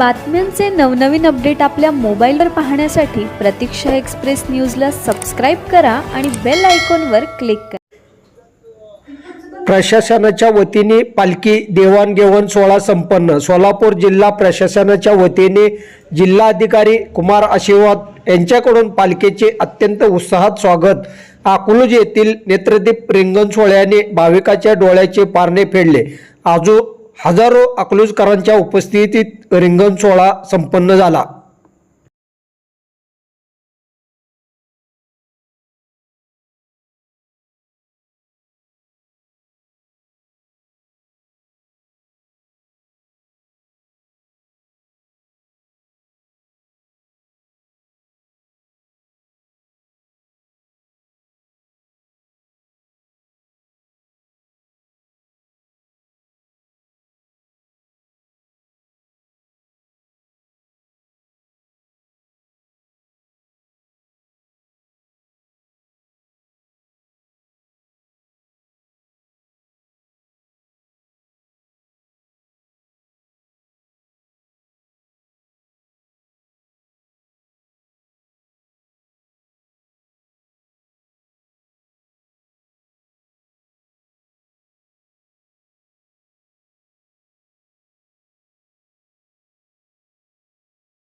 बातम्यांचे नवनवीन अपडेट आपल्या मोबाईलवर पाहण्यासाठी प्रतीक्षा एक्सप्रेस न्यूजला सबस्क्राईब करा आणि बेल आयकॉनवर क्लिक करा. प्रशासनाच्या वतीने पालखी देवाणघेवाण सोहळा संपन्न. सोलापूर जिल्हा प्रशासनाच्या वतीने जिल्हाधिकारी कुमार आशीर्वाद यांच्याकडून पालखीचे अत्यंत उत्साहात स्वागत. अकलूज येथील नेत्रदीप रिंगण सोहळ्याने भाविकाच्या डोळ्याचे पारणे फेडले. आजू हजारो अकलूजकरांच्या उपस्थितीत रिंगण सोहळा संपन्न झाला.